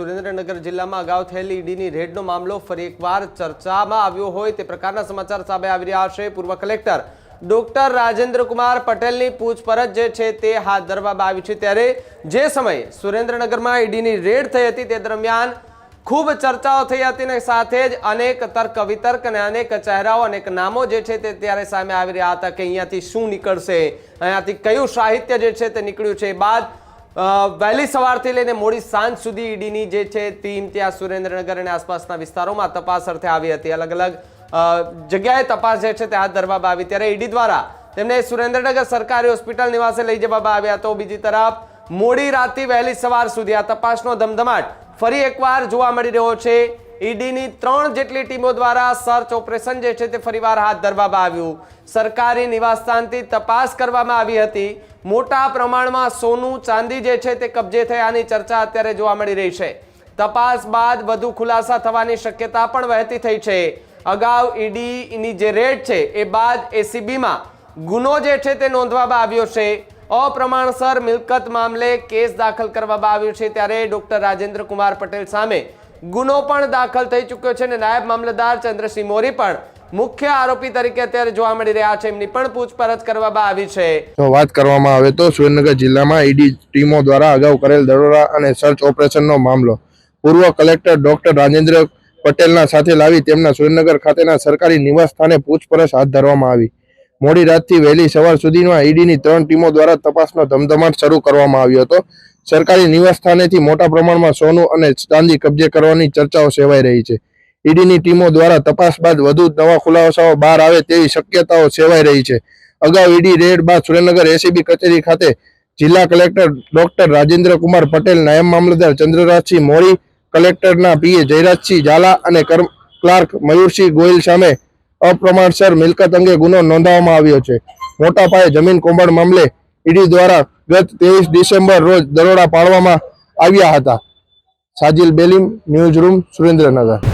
સુરેન્દ્રનગર જિલ્લામાં અગાઉ થયેલી ઈડીની રેડનો મામલો ફરી એકવાર ચર્ચામાં આવ્યો હોય તે પ્રકારના સમાચાર સામે આવી રહ્યા છે. પૂર્વ કલેક્ટર ડોક્ટર રાજેન્દ્ર કુમાર પટેલની પૂછપરછ જે છે તે હાથ ધરવામાં આવી છે ત્યારે જે સમયે સુરેન્દ્રનગરમાં ઈડીની રેડ થઈ હતી તે દરમિયાન ખૂબ ચર્ચાઓ થઈ હતી અને સાથે જ અનેક તર્ક વિતર્ક અને અનેક ચહેરાઓ, અનેક નામો જે છે તે ત્યારે સામે આવી રહ્યા હતા કે અહીંયાથી શું નીકળશે, અહીંયાથી કયું સાહિત્ય જે છે તે નીકળ્યું છે બાદ વહેલી સવારથી લઈને મોડી સાંજ સુધી ઈડીની જે છે ટીમ ત્યાં સુરેન્દ્રનગર અને આસપાસના વિસ્તારોમાં તપાસ અર્થે આવી હતી. અલગ અલગ જગ્યાએ તપાસ જે છે તે હાથ ધરવામાં આવી. ત્યારે ઈડી દ્વારા તેમને સુરેન્દ્રનગર સરકારી હોસ્પિટલ નિવાસે લઈ જવામાં આવ્યા તો બીજી તરફ મોડી રાતથી વહેલી સવાર સુધી આ તપાસનો ધમધમાટ ફરી એકવાર જોવા મળી રહ્યો છે. ઈડીની ત્રણ જેટલી ટીમો દ્વારા સર્ચ ઓપરેશન જે છે તે ફરીવાર હાથ ધરવામાં આવ્યું. સરકારી નિવાસસ્થાનથી તપાસ કરવામાં આવી હતી. મોટા પ્રમાણમાં સોનું, ચાંદી જે છે તે કબજે થયાની ચર્ચા અત્યારે જોવા મળી રહી છે. તપાસ બાદ વધુ ખુલાસા થવાની શક્યતા પણ વહેતી થઈ છે. અગાઉ ઈડીની જે રેડ છે એ બાદ એસીબીમાં ગુનો જે છે તે નોંધવામાં આવ્યો છે. અપ્રમાણસર મિલકત મામલે કેસ દાખલ કરવામાં આવ્યો છે ત્યારે ડોક્ટર રાજેન્દ્ર કુમાર પટેલ સામે ગુનો પણ દાખલ થઈ ચૂક્યો છે અને નાયબ મામલતદાર ચંદ્રસિંહ મોરી પણ મુખ્ય આરોપી તરીકે અત્યારે જોવા મળી રહ્યા છે. એમની પણ પૂછપરછ કરવામાં આવી છે. તો વાત કરવામાં આવે તો સુરેન્દ્રનગર જિલ્લામાં ઈડી ટીમો દ્વારા અગાઉ કરેલ દરોડા અને સર્ચ ઓપરેશનનો મામલો પૂર્વ કલેક્ટર ડોક્ટર રાજેન્દ્ર પટેલના સાથે લાવી તેમના સુરેન્દ્રનગર ખાતેના સરકારી નિવાસ સ્થાને પૂછપરછ હાથ ધરવામાં આવી. મોડી રાતથી વહેલી સવાર સુધીમાં ઈડીની ત્રણ ટીમો દ્વારા તપાસનો ધમધમાટ શરૂ કરવામાં આવ્યો હતો. સરકારી નિવાસ સ્થાનેથી મોટા પ્રમાણમાં સોનું અને ચાંદી કબજે કરવાની ચર્ચાઓ સેવાઈ રહી છે. ઈડીની ટીમો દ્વારા તપાસ બાદ વધુ નવા ખુલાસાઓ બહાર આવે તેવી શક્યતાઓ સેવાઈ રહી છે. અગાઉ ઈડી રેડ બાદ સુરેન્દ્રનગર એસીબી કચેરી ખાતે જિલ્લા કલેક્ટર ડોક્ટર રાજેન્દ્ર કુમાર પટેલ, નાયબ મામલતદાર ચંદ્રરાજસિંહ મોરી, કલેક્ટરના પીએ જયરાજસિંહ ઝાલા અને કર્મ, ક્લાર્ક મયુરસિંહ ગોયલ સામે અપ્રમાણસર મિલકત અંગે ગુનો નોંધવામાં આવ્યો છે. મોટા પાયે જમીન કૌભાંડ મામલે ઈડી દ્વારા ગત ત્રેવીસ ડિસેમ્બર રોજ દરોડા પાડવામાં આવ્યા હતા. Sajil Belim, news room Surendranagar.